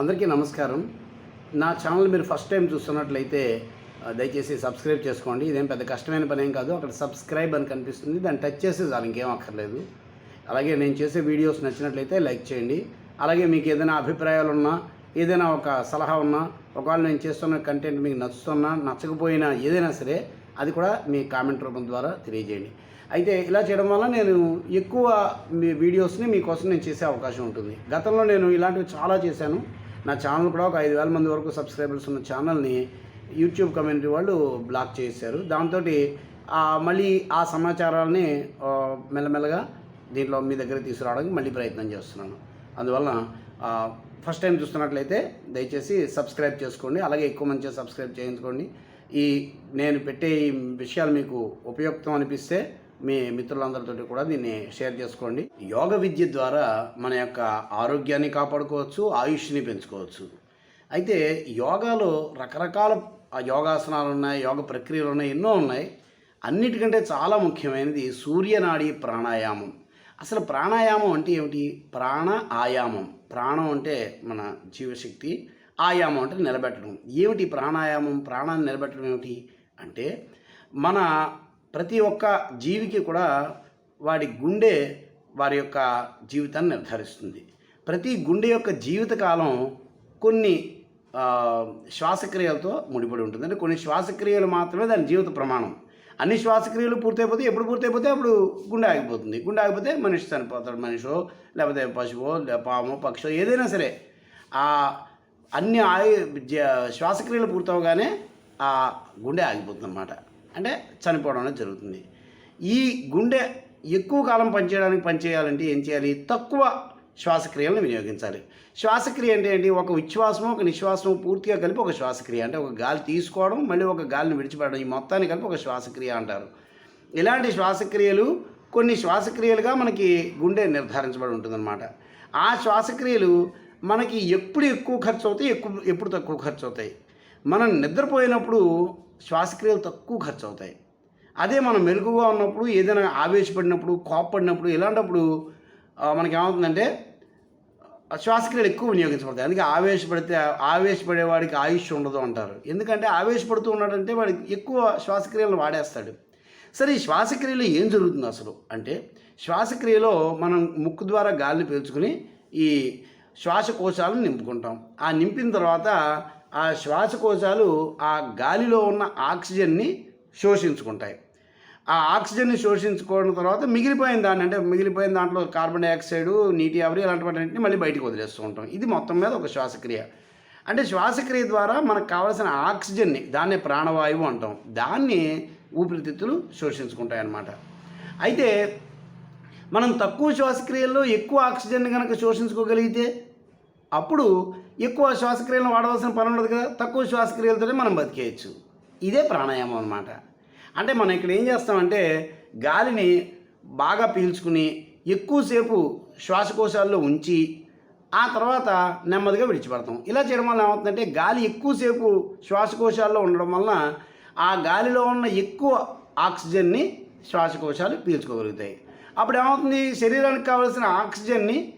అందరికీ నమస్కారం. నా ఛానల్ మీరు ఫస్ట్ టైం చూస్తున్నట్లయితే దయచేసి సబ్స్క్రైబ్ చేసుకోండి. ఇదేం పెద్ద కష్టమైన పని ఏం కాదు. అక్కడ సబ్స్క్రైబ్ అని కనిపిస్తుంది. దాన్ని టచ్ చేస్తే చాలు ఇంకేం అక్కర్లేదు. అలాగే నేను చేసే వీడియోస్ నచ్చినట్లయితే లైక్ చేయండి. అలాగే మీకు ఏదైనా అభిప్రాయాలు ఉన్నా ఏదైనా ఒక సలహా ఉన్నా ఒకవేళ నేను చేస్తున్న కంటెంట్ మీకు నచ్చుతున్నా నచ్చకపోయినా ఏదైనా సరే అది కూడా మీ కామెంట్ రూపం ద్వారా తెలియజేయండి. అయితే ఇలా చేయడం వల్ల నేను ఎక్కువ మీ వీడియోస్ని మీకోసం నేను చేసే అవకాశం ఉంటుంది. గతంలో నేను ఇలాంటివి చాలా చేశాను. నా ఛానల్ కూడా ఒక ఐదు వేల మంది వరకు సబ్స్క్రైబర్స్ ఉన్న ఛానల్ని యూట్యూబ్ కమ్యూనిటీ వాళ్ళు బ్లాక్ చేశారు దాంతో మళ్ళీ ఆ సమాచారాన్ని మెల్లమెల్లగా దీంట్లో మీ దగ్గర తీసుకురావడానికి మళ్ళీ ప్రయత్నం చేస్తున్నాను. అందువల్ల ఫస్ట్ టైం చూస్తున్నట్లయితే దయచేసి సబ్స్క్రైబ్ చేసుకోండి అలాగే ఎక్కువ మంచిగా సబ్స్క్రైబ్ చేయించుకోండి. ఈ నేను పెట్టే ఈ విషయాలు మీకు ఉపయుక్తం అనిపిస్తే మీ మిత్రులందరితో కూడా దీన్ని షేర్ చేసుకోండి. యోగ విద్య ద్వారా మన యొక్క ఆరోగ్యాన్ని కాపాడుకోవచ్చు ఆయుష్ని పెంచుకోవచ్చు. అయితే యోగాలో రకరకాల యోగాసనాలు ఉన్నాయి యోగ ప్రక్రియలు ఉన్నాయి ఎన్నో ఉన్నాయి. అన్నిటికంటే చాలా ముఖ్యమైనది సూర్యనాడి ప్రాణాయామం. అసలు ప్రాణాయామం అంటే ఏమిటి? ప్రాణ ఆయామం. ప్రాణం అంటే మన జీవశక్తి ఆయామం అంటే నిలబెట్టడం. ఏమిటి ప్రాణాయామం? ప్రాణాన్ని నిలబెట్టడం ఏమిటి? అంటే మన ప్రతి ఒక్క జీవికి కూడా వాడి గుండె వారి యొక్క జీవితాన్ని నిర్ధారిస్తుంది. ప్రతి గుండె యొక్క జీవితకాలం కొన్ని శ్వాసక్రియలతో ముడిపడి ఉంటుంది. అంటే కొన్ని శ్వాసక్రియలు మాత్రమే దాని జీవిత ప్రమాణం. అన్ని శ్వాసక్రియలు పూర్తయిపోతే ఎప్పుడు పూర్తయిపోతే అప్పుడు గుండె ఆగిపోతుంది. గుండె ఆగిపోతే మనిషి చనిపోతాడు. మనిషో లేకపోతే పశువో లే- పామో పక్షో ఏదైనా సరే ఆ అన్ని ఆయు జ- శ్వాసక్రియలు పూర్తవగానే ఆ గుండె ఆగిపోతుంది అన్నమాట అంటే చనిపోవడం అనేది జరుగుతుంది. ఈ గుండె ఎక్కువ కాలం పనిచేయడానికి పనిచేయాలంటే ఏం చేయాలి? తక్కువ శ్వాసక్రియలను వినియోగించాలి. శ్వాసక్రియ అంటే ఏంటి? ఒక ఉచ్ఛ్వాసము ఒక నిశ్వాసము పూర్తిగా కలిపి ఒక శ్వాసక్రియ. అంటే ఒక గాలి తీసుకోవడం మళ్ళీ ఒక గాలిని విడిచిపెట్టడం. ఈ మొత్తాన్ని కలిపి ఒక శ్వాసక్రియ అంటారు. ఇలాంటి శ్వాసక్రియలు కొన్ని శ్వాసక్రియలుగా మనకి గుండె నిర్ధారించబడి ఉంటుందన్నమాట. ఆ శ్వాసక్రియలు మనకి ఎప్పుడు ఎక్కువ ఖర్చు అవుతాయి ఎక్కువ ఎప్పుడు తక్కువ ఖర్చు అవుతాయి? మనం నిద్రపోయినప్పుడు శ్వాసక్రియలు తక్కువ ఖర్చు అవుతాయి అదే మనం మెరుగుగా ఉన్నప్పుడు ఏదైనా ఆవేశపడినప్పుడు కోప్పడినప్పుడు ఇలాంటప్పుడు మనకి ఏమవుతుందంటే శ్వాసక్రియలు ఎక్కువ వినియోగించబడతాయి. అందుకే ఆవేశపడితే ఆవేశపడేవాడికి ఆయుష్ ఉండదు అంటారు. ఎందుకంటే ఆవేశపడుతూ ఉన్నాడంటే వాడికి ఎక్కువ శ్వాసక్రియలు వాడేస్తాడు. సరే ఈ శ్వాసక్రియలో ఏం జరుగుతుంది అసలు? అంటే శ్వాసక్రియలో మనం ముక్కు ద్వారా గాలిని పీల్చుకుని ఈ శ్వాసకోశాలను నింపుకుంటాం. ఆ నింపిన తర్వాత ఆ శ్వాసకోశాలు ఆ గాలిలో ఉన్న ఆక్సిజన్ని శోషించుకుంటాయి. ఆ ఆక్సిజన్ని శోషించుకోవడం తర్వాత మిగిలిపోయిన దాన్ని అంటే మిగిలిపోయిన దాంట్లో కార్బన్ డైఆక్సైడ్ నీటి ఆవిరి ఇలాంటివన్నింటిని మళ్ళీ బయటకు వదిలేస్తూ ఉంటాం. ఇది మొత్తం మీద ఒక శ్వాసక్రియ. అంటే శ్వాసక్రియ ద్వారా మనకు కావాల్సిన ఆక్సిజన్ని దాన్నే ప్రాణవాయువు అంటాం. దాన్ని ఊపిరితిత్తులు శోషించుకుంటాయి అన్నమాట అయితే మనం తక్కువ శ్వాసక్రియల్లో ఎక్కువ ఆక్సిజన్ కనుక శోషించుకోగలిగితే అప్పుడు ఎక్కువ శ్వాసక్రియలను వాడవలసిన పని ఉండదు కదా తక్కువ శ్వాసక్రియలతోనే మనం బతికేయచ్చు. ఇదే ప్రాణాయామం అన్నమాట. అంటే మనం ఇక్కడ ఏం చేస్తామంటే గాలిని బాగా పీల్చుకుని ఎక్కువసేపు శ్వాసకోశాల్లో ఉంచి ఆ తర్వాత నెమ్మదిగా విడిచిపెడతాం. ఇలా చేయడం వల్ల ఏమవుతుందంటే గాలి ఎక్కువసేపు శ్వాసకోశాల్లో ఉండడం వలన ఆ గాలిలో ఉన్న ఎక్కువ ఆక్సిజన్ని శ్వాసకోశాలు పీల్చుకోగలుగుతాయి. అప్పుడు ఏమవుతుంది శరీరానికి కావాల్సిన ఆక్సిజన్ని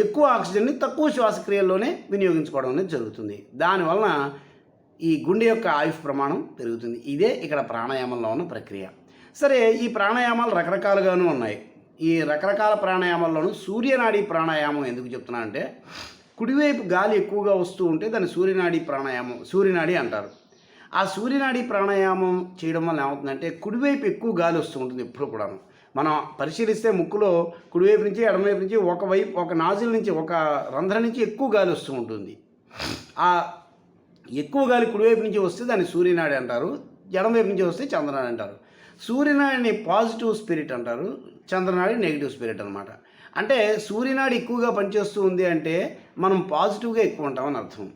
ఎక్కువ ఆక్సిజన్ని తక్కువ శ్వాసక్రియల్లోనే వినియోగించుకోవడం అనేది జరుగుతుంది. దానివలన ఈ గుండె యొక్క ఆయుష్ ప్రమాణం పెరుగుతుంది. ఇదే ఇక్కడ ప్రాణాయామంలో ఉన్న ప్రక్రియ. సరే ఈ ప్రాణాయామాలు రకరకాలుగాను ఉన్నాయి. ఈ రకరకాల ప్రాణాయామాల్లోనూ సూర్యనాడి ప్రాణాయామం ఎందుకు చెప్తున్నా అంటే కుడివైపు గాలి ఎక్కువగా వస్తూ ఉంటే దాన్ని సూర్యనాడి ప్రాణాయామం సూర్యనాడి అంటారు. ఆ సూర్యనాడి ప్రాణాయామం చేయడం వల్ల ఏమవుతుందంటే కుడివైపు ఎక్కువ గాలి వస్తూ ఉంటుంది ఎప్పుడు కూడాను. మనం పరిశీలిస్తే ముక్కులో కుడివైపు నుంచి ఎడమవైపు నుంచి ఒక వైపు ఒక నాజిల్ నుంచి ఒక రంధ్రం నుంచి ఎక్కువ గాలి వస్తూ ఉంటుంది. ఆ ఎక్కువ గాలి కుడివైపు నుంచి వస్తే దాన్ని సూర్యనాడి అంటారు ఎడమవైపు నుంచి వస్తే చంద్రనాడి అంటారు. సూర్యనాడిని పాజిటివ్ స్పిరిట్ అంటారు చంద్రనాడి నెగిటివ్ స్పిరిట్ అనమాట అంటే సూర్యనాడు ఎక్కువగా పనిచేస్తూ ఉంది అంటే మనం పాజిటివ్గా ఎక్కువ ఉంటామని అర్థం.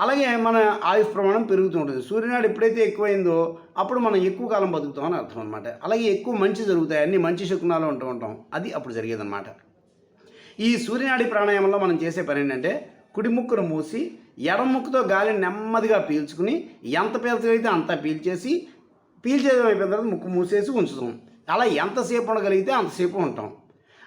అలాగే మన ఆయుష్ ప్రమాణం పెరుగుతూ ఉంటుంది. సూర్యనాడు ఎప్పుడైతే ఎక్కువైందో అప్పుడు మనం ఎక్కువ కాలం బతుకుతామని అర్థం అనమాట అలాగే ఎక్కువ మంచి జరుగుతాయి. అన్ని మంచి శకునాలు ఉంటూ ఉంటాం. అది అప్పుడు జరిగేదన్నమాట. ఈ సూర్యనాడి ప్రాణాయామంలో మనం చేసే పని ఏంటంటే కుడి ముక్కును మూసి ఎడమ ముక్కుతో గాలిని నెమ్మదిగా పీల్చుకుని ఎంత పీల్చగలిగితే అంత పీల్చేసి పీల్చేయడం అయిపోయిన తర్వాత ముక్కు మూసేసి ఉంచుతాం. అలా ఎంతసేపు ఉండగలిగితే అంతసేపు ఉంటాం.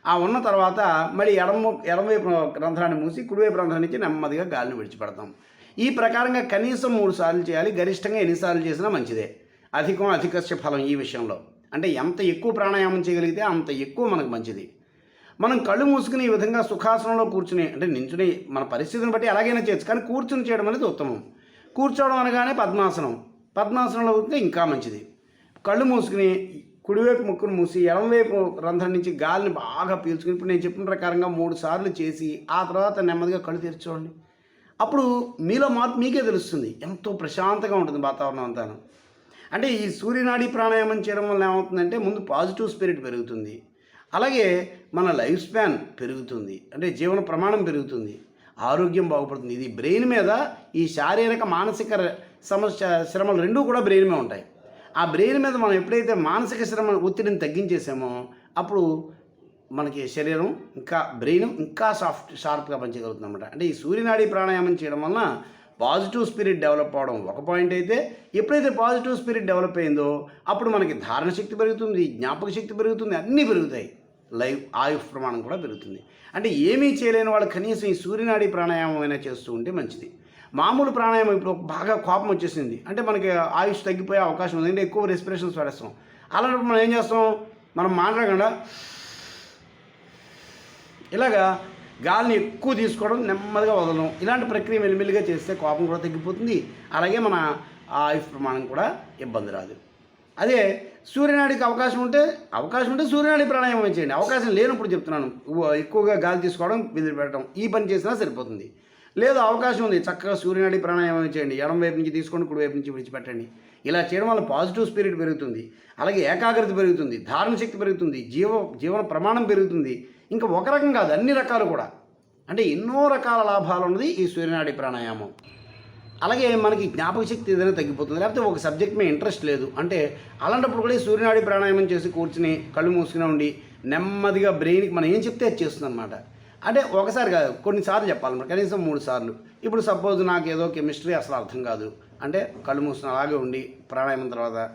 ఆ ఉన్న తర్వాత మళ్ళీ ఎడమ ఎడమవైపు రంధ్రాన్ని మూసి కుడివైపు రంధ్రం నుంచి నెమ్మదిగా గాలిని విడిచిపెడతాం. ఈ ప్రకారంగా కనీసం మూడు సార్లు చేయాలి గరిష్టంగా ఎన్నిసార్లు చేసినా మంచిదే. అధికం అధికస్య ఫలం ఈ విషయంలో. అంటే ఎంత ఎక్కువ ప్రాణాయామం చేయగలిగితే అంత ఎక్కువ మనకు మంచిది. మనం కళ్ళు మూసుకుని ఈ విధంగా సుఖాసనంలో కూర్చుని అంటే నించుని మన పరిస్థితిని బట్టి ఎలాగైనా చేయొచ్చు కానీ కూర్చుని చేయడం అనేది ఉత్తమం. కూర్చోవడం అనగానే పద్మాసనం. పద్మాసనంలో ఉంటే ఇంకా మంచిది. కళ్ళు మూసుకుని కుడివైపు ముక్కును మూసి ఎడమవైపు రంధ్రం నుంచి గాలిని బాగా పీల్చుకుని ఇప్పుడు నేను చెప్పిన ప్రకారంగా మూడు సార్లు చేసి ఆ తర్వాత నెమ్మదిగా కళ్ళు తెరిచోండి అప్పుడు మీలో మార్పు మీకే తెలుస్తుంది. ఎంతో ప్రశాంతంగా ఉంటుంది వాతావరణం అంతా. అంటే ఈ సూర్యనాడి ప్రాణాయామం చేయడం వల్ల ఏమవుతుందంటే ముందు పాజిటివ్ స్పిరిట్ పెరుగుతుంది. అలాగే మన లైఫ్ స్పాన్ పెరుగుతుంది. అంటే జీవన ప్రమాణం పెరుగుతుంది. ఆరోగ్యం బాగుపడుతుంది. ఇది బ్రెయిన్ మీద ఈ శారీరక మానసిక సమస్య శ్రమలు రెండూ కూడా బ్రెయిన్ మీద ఉంటాయి. ఆ బ్రెయిన్ మీద మనం ఎప్పుడైతే మానసిక శ్రమ ఒత్తిడిని తగ్గించేసామో అప్పుడు మనకి శరీరం ఇంకా బ్రెయిన్ ఇంకా సాఫ్ట్ షార్ప్గా పనిచేయగలుగుతుంది అనమాట అంటే ఈ సూర్యనాడి ప్రాణాయామం చేయడం వలన పాజిటివ్ స్పిరిట్ డెవలప్ అవడం ఒక పాయింట్ అయితే ఎప్పుడైతే పాజిటివ్ స్పిరిట్ డెవలప్ అయిందో అప్పుడు మనకి ధారణ శక్తి పెరుగుతుంది జ్ఞాపక శక్తి పెరుగుతుంది అన్నీ పెరుగుతాయి. లైవ్ ఆయుష్ ప్రమాణం కూడా పెరుగుతుంది. అంటే ఏమీ చేయలేని వాళ్ళు కనీసం ఈ సూర్యనాడి ప్రాణాయామం అయినా చేస్తూ ఉంటే మంచిది. మామూలు ప్రాణాయామం ఇప్పుడు బాగా కోపం వచ్చేసింది. అంటే మనకి ఆయుష్ తగ్గిపోయే అవకాశం ఉంది. అంటే ఎక్కువ రెస్పిరేషన్స్ పడేస్తాం అలాంటప్పుడు మనం ఏం చేస్తాం? మనం మాట్లాడకుండా ఇలాగా గాలిని ఎక్కువ తీసుకోవడం నెమ్మదిగా వదలడం. ఇలాంటి ప్రక్రియ మెల్లిమెల్లిగా చేస్తే కోపం కూడా తగ్గిపోతుంది. అలాగే మన ఆయుష్ ప్రమాణం కూడా ఇబ్బంది రాదు. అదే సూర్యనాడికి అవకాశం ఉంటే అవకాశం ఉంటే సూర్యనాడి ప్రాణాయామం చేయండి. అవకాశం లేనప్పుడు చెప్తున్నాను. ఎక్కువగా గాలి తీసుకోవడం విధులు పెట్టడం ఈ పని చేసినా సరిపోతుంది. లేదు అవకాశం ఉంది. చక్కగా సూర్యనాడి ప్రాణాయామం చేయండి. ఎడం వైపు నుంచి తీసుకోండి కుడి వైపు నుంచి విడిచిపెట్టండి. ఇలా చేయడం వల్ల పాజిటివ్ స్పిరిట్ పెరుగుతుంది. అలాగే ఏకాగ్రత పెరుగుతుంది. ధారణ శక్తి పెరుగుతుంది. జీవ జీవన ప్రమాణం పెరుగుతుంది. ఇంకా ఒక రకం కాదు అన్ని రకాలు కూడా. అంటే ఎన్నో రకాల లాభాలు ఉన్నది ఈ సూర్యనాడి ప్రాణాయామం. అలాగే మనకి జ్ఞాపక శక్తి ఏదైనా తగ్గిపోతుంది లేకపోతే ఒక సబ్జెక్ట్ మీద ఇంట్రెస్ట్ లేదు. అంటే అలాంటప్పుడు కూడా ఈ సూర్యనాడి ప్రాణాయామం చేసి కూర్చుని కళ్ళు మూసుకుని ఉండి నెమ్మదిగా బ్రెయిన్కి మనం ఏం చెప్తే అది చేస్తుంది అనమాట అంటే ఒకసారి కాదు కొన్నిసార్లు చెప్పాలన్నమాట. కనీసం మూడు సార్లు. ఇప్పుడు సపోజ్ నాకు ఏదో కెమిస్ట్రీ అసలు అర్థం కాదు. అంటే కళ్ళు మూసుకుని అలాగే ఉండి ప్రాణాయామం తర్వాత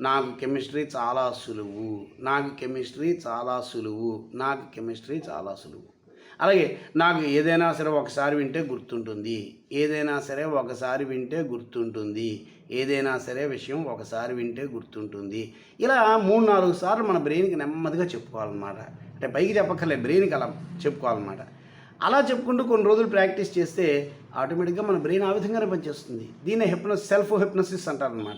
నాకు కెమిస్ట్రీ చాలా సులువు. నాకు కెమిస్ట్రీ చాలా సులువు. నాకు కెమిస్ట్రీ చాలా సులువు. అలాగే నాకు ఏదైనా సరే ఒకసారి వింటే గుర్తుంటుంది. ఏదైనా సరే ఒకసారి వింటే గుర్తుంటుంది. ఏదైనా సరే విషయం ఒకసారి వింటే గుర్తుంటుంది. ఇలా మూడు నాలుగు సార్లు మన బ్రెయిన్కి నెమ్మదిగా చెప్పుకోవాలన్నమాట. అంటే పైకి చెప్పక్కర్లేదు బ్రెయిన్కి అలా చెప్పుకోవాలన్నమాట. అలా చెప్పుకుంటూ కొన్ని రోజులు ప్రాక్టీస్ చేస్తే ఆటోమేటిక్గా మన బ్రెయిన్ ఆ విధంగానే పనిచేస్తుంది. దీన్ని హెప్నస్ సెల్ఫ్ హిప్నోసిస్ అంటారనమాట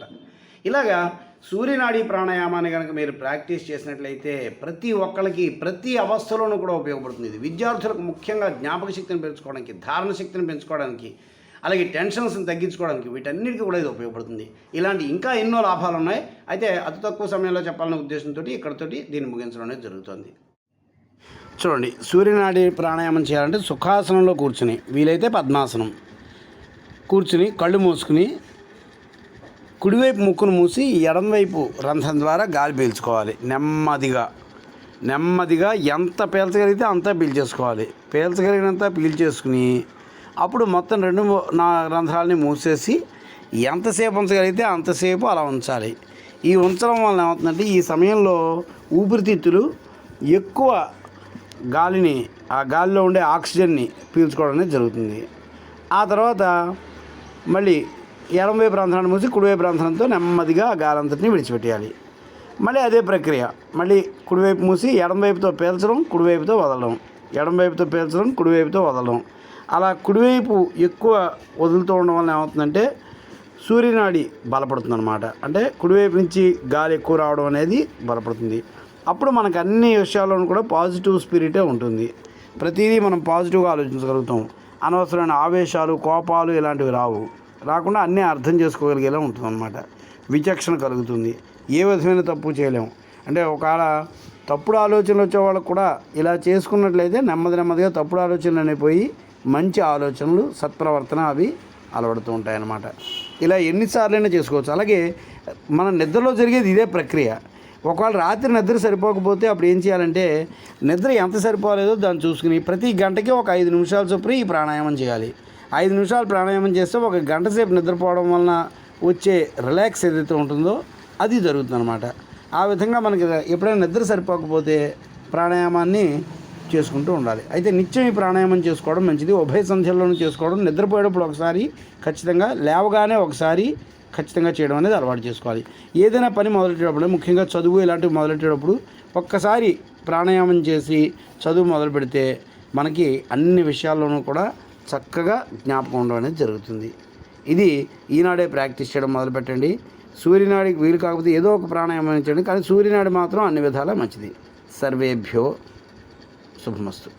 ఇలాగా సూర్యనాడి ప్రాణాయామాన్ని కనుక మీరు ప్రాక్టీస్ చేసినట్లయితే ప్రతి ఒక్కరికి ప్రతి అవస్థలోనూ కూడా ఉపయోగపడుతుంది. ఇది విద్యార్థులకు ముఖ్యంగా జ్ఞాపక శక్తిని పెంచుకోవడానికి ధారణ శక్తిని పెంచుకోవడానికి అలాగే టెన్షన్స్ని తగ్గించుకోవడానికి వీటన్నిటికీ కూడా ఇది ఉపయోగపడుతుంది. ఇలాంటి ఇంకా ఎన్నో లాభాలు ఉన్నాయి అయితే అతి తక్కువ సమయంలో చెప్పాలనే ఉద్దేశంతో ఇక్కడతోటి దీన్ని ముగించడం అనేది జరుగుతుంది. చూడండి సూర్యనాడి ప్రాణాయామం చేయాలంటే సుఖాసనంలో కూర్చుని వీలైతే పద్మాసనం. కూర్చుని కళ్ళు మూసుకుని కుడివైపు ముక్కును మూసి ఎడమవైపు రంధ్రం ద్వారా గాలి పీల్చుకోవాలి. నెమ్మదిగా. నెమ్మదిగా ఎంత పీల్చగలిగితే అంత పీల్చేసుకోవాలి పీల్చగలిగినంత పీల్చేసుకుని అప్పుడు మొత్తం రెండు నా రంధ్రాలని మూసేసి ఎంతసేపు ఉంచగలిగితే అంతసేపు అలా ఉంచాలి. ఈ ఉంచడం వల్ల ఏమవుతుందంటే ఈ సమయంలో ఊపిరితిత్తులు ఎక్కువ గాలిని ఆ గాలిలో ఉండే ఆక్సిజన్ని పీల్చుకోవడం అనేది జరుగుతుంది. ఆ తర్వాత మళ్ళీ ఎడమవైపు రంధ్రాన్ని మూసి కుడివైపు రంధ్రంతో నెమ్మదిగా ఆ గాలంతటిని విడిచిపెట్టేయాలి. మళ్ళీ అదే ప్రక్రియ. మళ్ళీ కుడివైపు మూసి ఎడమవైపుతో పీల్చడం కుడివైపుతో వదలడం. ఎడమవైపుతో పీల్చడం కుడివైపుతో వదలడం. అలా కుడివైపు ఎక్కువ వదులుతూ ఉండడం వల్ల ఏమవుతుందంటే సూర్యనాడి బలపడుతుంది అనమాట అంటే కుడివైపు నుంచి గాలి ఎక్కువ రావడం అనేది బలపడుతుంది. అప్పుడు మనకు అన్ని విషయాల్లోనూ కూడా పాజిటివ్ స్పిరిటే ఉంటుంది. ప్రతిదీ మనం పాజిటివ్గా ఆలోచించగలుగుతాం. అనవసరమైన ఆవేశాలు కోపాలు ఇలాంటివి రావు. రాకుండా అన్నీ అర్థం చేసుకోగలిగేలా ఉంటుందన్నమాట. విచక్షణ కలుగుతుంది. ఏ విధమైన తప్పు చేయలేము. అంటే ఒకవేళ తప్పుడు ఆలోచనలు వచ్చే వాళ్ళకు కూడా ఇలా చేసుకున్నట్లయితే నెమ్మది నెమ్మదిగా తప్పుడు ఆలోచనలు అనేవి పోయి మంచి ఆలోచనలు సత్ప్రవర్తన అవి అలవడుతూ ఉంటాయన్నమాట. ఇలా ఎన్నిసార్లైనా చేసుకోవచ్చు. అలాగే మన నిద్రలో జరిగేది ఇదే ప్రక్రియ. ఒకవేళ రాత్రి నిద్ర సరిపోకపోతే అప్పుడు ఏం చేయాలంటే నిద్ర ఎంత సరిపోలేదో దాన్ని చూసుకుని ప్రతి గంటకి ఒక ఐదు నిమిషాల చొప్పున ఈ ప్రాణాయామం చేయాలి. ఐదు నిమిషాలు ప్రాణాయామం చేస్తే ఒక గంట సేపు నిద్రపోవడం వలన వచ్చే రిలాక్స్ ఏదైతే ఉంటుందో అది జరుగుతుంది అనమాట ఆ విధంగా మనకి ఎప్పుడైనా నిద్ర సరిపోకపోతే ప్రాణాయామాన్ని చేసుకుంటూ ఉండాలి. అయితే నిత్యం ఈ ప్రాణాయామం చేసుకోవడం మంచిది. ఉభయ సంధ్యల్లోనూ చేసుకోవడం నిద్రపోయేటప్పుడు ఒకసారి ఖచ్చితంగా లేవగానే ఒకసారి ఖచ్చితంగా చేయడం అనేది అలవాటు చేసుకోవాలి. ఏదైనా పని మొదలెట్టేటప్పుడు ముఖ్యంగా చదువు ఇలాంటివి మొదలెట్టేటప్పుడు ఒక్కసారి ప్రాణాయామం చేసి చదువు మొదలు పెడితే మనకి అన్ని విషయాల్లోనూ కూడా చక్కగా జ్ఞాపకం ఉండడం అనేది జరుగుతుంది. ఇది ఈనాడే ప్రాక్టీస్ చేయడం మొదలుపెట్టండి. సూర్యనాడికి వీలు కాకపోతే ఏదో ఒక ప్రాణాయామం చేయండి. కానీ సూర్యనాడి మాత్రం అన్ని విధాలా మంచిది. సర్వేభ్యో శుభమస్తు.